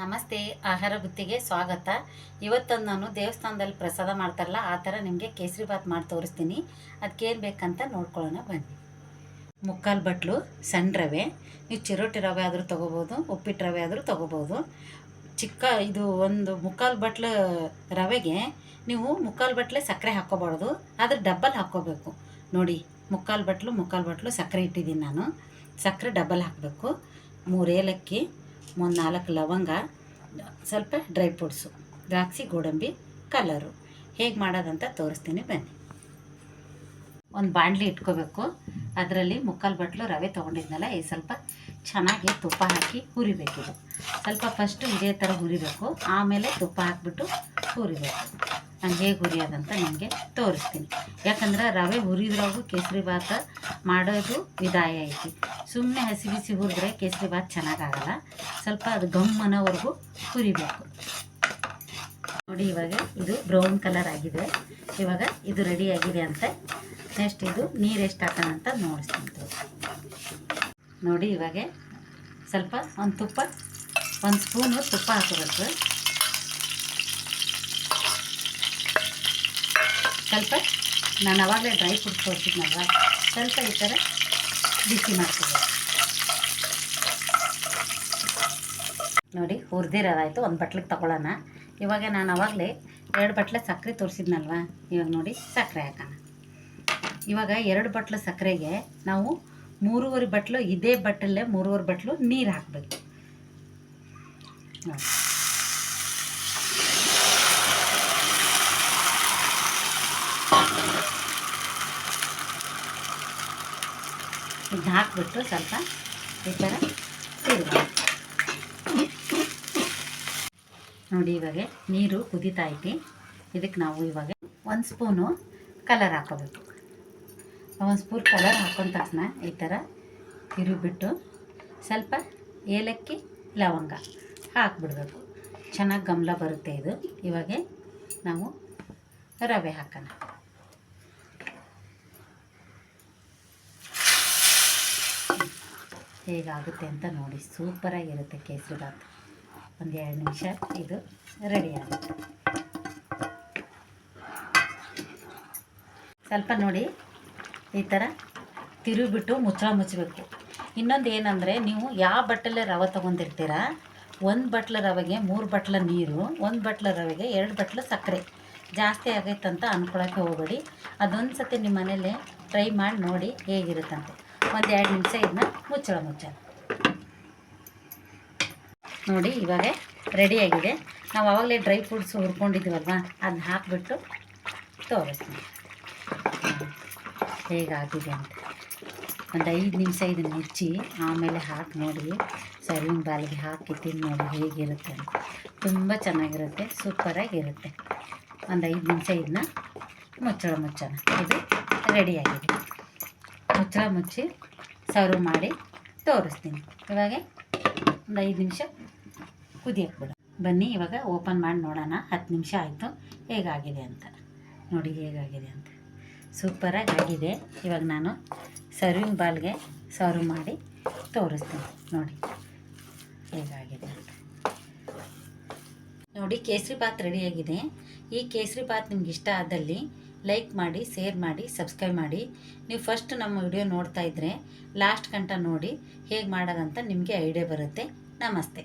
ನಮಸ್ತೆ, ಆಹಾರ ಬುತ್ತಿಗೆ ಸ್ವಾಗತ. ಇವತ್ತೊಂದು ನಾನು ದೇವಸ್ಥಾನದಲ್ಲಿ ಪ್ರಸಾದ ಮಾಡ್ತಾರಲ್ಲ, ಆ ಥರ ನಿಮಗೆ ಕೇಸರಿ ಬಾತ್ ಮಾಡಿ ತೋರಿಸ್ತೀನಿ. ಅದಕ್ಕೇನು ಬೇಕಂತ ನೋಡ್ಕೊಳ್ಳೋಣ, ಬನ್ನಿ. ಮುಕ್ಕಾಲು ಬಟ್ಲು ಸಣ್ಣ ರವೆ, ನೀವು ಚಿರೋಟಿ ರವೆ ಆದರೂ ತೊಗೋಬೋದು ಉಪ್ಪಿಟ್ಟು ರವೆ ಆದರೂ ತೊಗೋಬೋದು. ಚಿಕ್ಕ, ಇದು ಒಂದು ಮುಕ್ಕಾಲು ಬಟ್ಲು ರವೆಗೆ ನೀವು ಮುಕ್ಕಾಲು ಬಟ್ಲೆ ಸಕ್ಕರೆ ಹಾಕ್ಕೋಬಾರ್ದು, ಆದರೆ ಡಬ್ಬಲ್ ಹಾಕ್ಕೋಬೇಕು. ನೋಡಿ, ಮುಕ್ಕಾಲು ಬಟ್ಲು ಮುಕ್ಕಾಲು ಬಟ್ಲು ಸಕ್ಕರೆ ಇಟ್ಟಿದ್ದೀನಿ ನಾನು. ಸಕ್ಕರೆ ಡಬ್ಬಲ್ ಹಾಕಬೇಕು. ಮೂರು ಏಲಕ್ಕಿ ಒಂದು ನಾಲ್ಕು ಲವಂಗ, ಸ್ವಲ್ಪ ಡ್ರೈ ಫ್ರೂಟ್ಸು ದ್ರಾಕ್ಷಿ, ಗೋಡಂಬಿ ಕಲರು ಹೇಗೆ ಮಾಡೋದಂತ ತೋರಿಸ್ತೀನಿ ಬನ್ನಿ. ಒಂದು ಬಾಣಲಿ ಇಟ್ಕೋಬೇಕು. ಅದರಲ್ಲಿ ಮುಕ್ಕಾಲು ಬಟ್ಲು ರವೆ ತೊಗೊಂಡಿದ್ನಲ್ಲ, ಈ ಸ್ವಲ್ಪ ಚೆನ್ನಾಗಿ ತುಪ್ಪ ಹಾಕಿ ಹುರಿಬೇಕಿದೆ ಸ್ವಲ್ಪ ಫಸ್ಟು ಇದೇ ಥರ ಹುರಿಬೇಕು. ಆಮೇಲೆ ತುಪ್ಪ ಹಾಕ್ಬಿಟ್ಟು ಹುರಿಬೇಕು. ನಾನು ಹೇಗೆ ಹುರಿಯೋದಂತ ನಿಮಗೆ ತೋರಿಸ್ತೀನಿ. ಯಾಕಂದ್ರೆ ರವೆ ಹುರಿದ್ರಾಗೂ ಕೇಸರಿ ಭಾತ ಮಾಡೋದು ವಿದಾಯ ಐತಿ. ಸುಮ್ಮನೆ ಹಸಿ ಬಿಸಿ ಹುರಿದ್ರೆ ಕೇಸರಿ ಭಾತ್ ಚೆನ್ನಾಗಾಗಲ್ಲ. ಸ್ವಲ್ಪ ಅದು ಗಮ್ ಅನ್ನೋವರೆಗೂ ಹುರಿಬೇಕು. ನೋಡಿ ಇವಾಗ ಇದು ಬ್ರೌನ್ ಕಲರ್ ಆಗಿದೆ. ಇವಾಗ ಇದು ರೆಡಿ ಆಗಿದೆ ಅಂತ. ನೆಕ್ಸ್ಟ್ ಇದು ನೀರು ಎಷ್ಟು ಹಾಕೋಣ ಅಂತ ನೋಡಿಸ್ತೀನಿ ನೋಡಿ ಇವಾಗ ಸ್ವಲ್ಪ ಒಂದು ತುಪ್ಪ, ಒಂದು ಸ್ಪೂನು ತುಪ್ಪ ಹಾಕಬೇಕು. ಸ್ವಲ್ಪ, ನಾನು ಅವಾಗಲೇ ಡ್ರೈ ಫ್ರೂಟ್ಸ್ ತೋರಿಸಿದ್ನಲ್ವ? ಸ್ವಲ್ಪ ಈ ಥರ ಬಿಸಿ ಮಾಡ್ತೀವಿ ನೋಡಿ, ಹುರಿದಿರೋದಾಯ್ತು, ಒಂದು ಬಟ್ಲಿಗೆ ತಗೊಳ್ಳೋಣ. ಇವಾಗ ನಾನು ಅವಾಗಲೇ ಎರಡು ಬಟ್ಲೆ ಸಕ್ಕರೆ ತೋರಿಸಿದ್ನಲ್ವ? ಇವಾಗ ನೋಡಿ ಸಕ್ಕರೆ ಹಾಕೋಣ. ಇವಾಗ ಎರಡು ಬಟ್ಲು ಸಕ್ಕರೆಗೆ ನಾವು ಮೂರುವರೆ ಬಟ್ಲು, ಇದೇ ಬಟ್ಟಲೇ ಮೂರುವರೆ ಬಟ್ಲು ನೀರು ಹಾಕಬೇಕು. ನೋಡಿ. ಇದನ್ನ ಹಾಕಿಬಿಟ್ಟು ಸ್ವಲ್ಪ ಈ ಥರ ನೋಡಿ, ಇವಾಗ ನೀರು ಕುದೀತಾ ಐತಿ. ಇದಕ್ಕೆ ನಾವು ಇವಾಗ ಒಂದು ಸ್ಪೂನು ಕಲರ್ ಹಾಕೋಬೇಕು. ಒಂದು ಸ್ಪೂನ್ ಕಲರ್ ಹಾಕೊಂಡ ತಕ್ಷಣ ಈ ಥರ ಇರುಬಿಟ್ಟು ಸ್ವಲ್ಪ ಏಲಕ್ಕಿ, ಲವಂಗ ಹಾಕ್ಬಿಡ್ಬೇಕು. ಚೆನ್ನಾಗಿ ಗಮಲ ಬರುತ್ತೆ ಇದು. ಇವಾಗ ನಾವು ರವೆ ಹಾಕೋಣ. ಹೇಗಾಗುತ್ತೆ ಅಂತ ನೋಡಿ. ಸೂಪರಾಗಿರುತ್ತೆ ಕೇಸರಿ ಬಾತ್ ಒಂದು ಎರಡು ನಿಮಿಷ ಇದು ರೆಡಿ ಸ್ವಲ್ಪ ನೋಡಿ ಈ ಥರ ತಿರುಗಿಬಿಟ್ಟು ಮುಚ್ಚಳ ಮುಚ್ಚಬೇಕು. ಇನ್ನೊಂದು ಏನಂದರೆ ನೀವು ಯಾವ ಬಟ್ಟಲೆ ರವೆ ತೊಗೊಂಡಿರ್ತೀರ, ಒಂದು ಬಟ್ಲ ರವೆಗೆ ಮೂರು ಬಟ್ಲ ನೀರು, ಒಂದು ಬಟ್ಲ ರವೆಗೆ ಎರಡು ಬಟ್ಲ ಸಕ್ಕರೆ. ಜಾಸ್ತಿ ಆಗೈತಂತ ಅಂದ್ಕೊಳಕ್ಕೆ ಹೋಗಬೇಡಿ. ಅದೊಂದು ಸತಿ ನಿಮ್ಮ ಮನೇಲಿ ಟ್ರೈ ಮಾಡಿ ನೋಡಿ ಹೇಗಿರುತ್ತಂತೆ. ಒಂದು ಎರಡು ನಿಮಿಷ ಇದನ್ನ ಮುಚ್ಚಳ ಮುಚ್ಚಳ. ನೋಡಿ, ಇವಾಗ ರೆಡಿಯಾಗಿದೆ ನಾವು ಆವಾಗಲೇ ಡ್ರೈ ಫ್ರೂಟ್ಸ್ ಹುರ್ಕೊಂಡಿದ್ದೀವಲ್ವ ಅದನ್ನ ಹಾಕಿಬಿಟ್ಟು ತೋರಿಸ್ತೀನಿ. ಹೇಗಾಗಿದೆ ಅಂತ. ಒಂದು ಐದು ನಿಮಿಷ ಇದನ್ನ ಮುಚ್ಚಿ ಆಮೇಲೆ ಹಾಕಿ ನೋಡಿ. ಸರ್ವಿಂಗ್ ಬಾಲಿಗೆ ಹಾಕಿ ತಿಂದು ನೋಡಿ ಹೇಗಿರುತ್ತೆ ಅಂತ. ತುಂಬ ಚೆನ್ನಾಗಿರುತ್ತೆ ಸೂಪರಾಗಿರುತ್ತೆ ಒಂದು ಐದು ನಿಮಿಷ ಇದನ್ನ ಮುಚ್ಚಳ ಮುಚ್ಚೋಣ ಇದು ರೆಡಿಯಾಗಿದೆ ಮುಚ್ಚಳ ಮುಚ್ಚಿ ಸರ್ವ್ ಮಾಡಿ ತೋರಿಸ್ತೀನಿ. ಇವಾಗ ಒಂದು ಐದು ನಿಮಿಷ ಕುದಿಯಕ್ಕೆ ಬಿಡು ಬನ್ನಿ, ಇವಾಗ ಓಪನ್ ಮಾಡಿ ನೋಡೋಣ. ಹತ್ತು ನಿಮಿಷ ಆಯಿತು. ಹೇಗಾಗಿದೆ ಅಂತ. ನೋಡಿ, ಹೇಗಾಗಿದೆ ಅಂತ. ಸೂಪರಾಗಿ ಆಗಿದೆ ಇವಾಗ ನಾನು ಸರ್ವಿಂಗ್ ಬಾಲ್ಗೆ ಸರ್ವ್ ಮಾಡಿ ತೋರಿಸ್ತೀನಿ. ನೋಡಿ, ಹೇಗಾಗಿದೆ ಅಂತ. ನೋಡಿ, ಕೇಸರಿ ಬಾತ್ ರೆಡಿಯಾಗಿದೆ ಈ ಕೇಸರಿ ಬಾತ್ ನಿಮ್ಗೆ ಇಷ್ಟ ಆದಲ್ಲಿ ಲೈಕ್ ಮಾಡಿ ಶೇರ್ ಮಾಡಿ ಸಬ್ಸ್ಕ್ರೈಬ್ ಮಾಡಿ. ನೀವು ಫಸ್ಟ್ ನಮ್ಮ ವಿಡಿಯೋ ನೋಡ್ತಾ ಇದ್ದರೆ ಲಾಸ್ಟ್ ಗಂಟ ನೋಡಿ ಹೇಗೆ ಮಾಡೋದಂತ ನಿಮಗೆ ಐಡಿಯಾ ಬರುತ್ತೆ. ನಮಸ್ತೆ.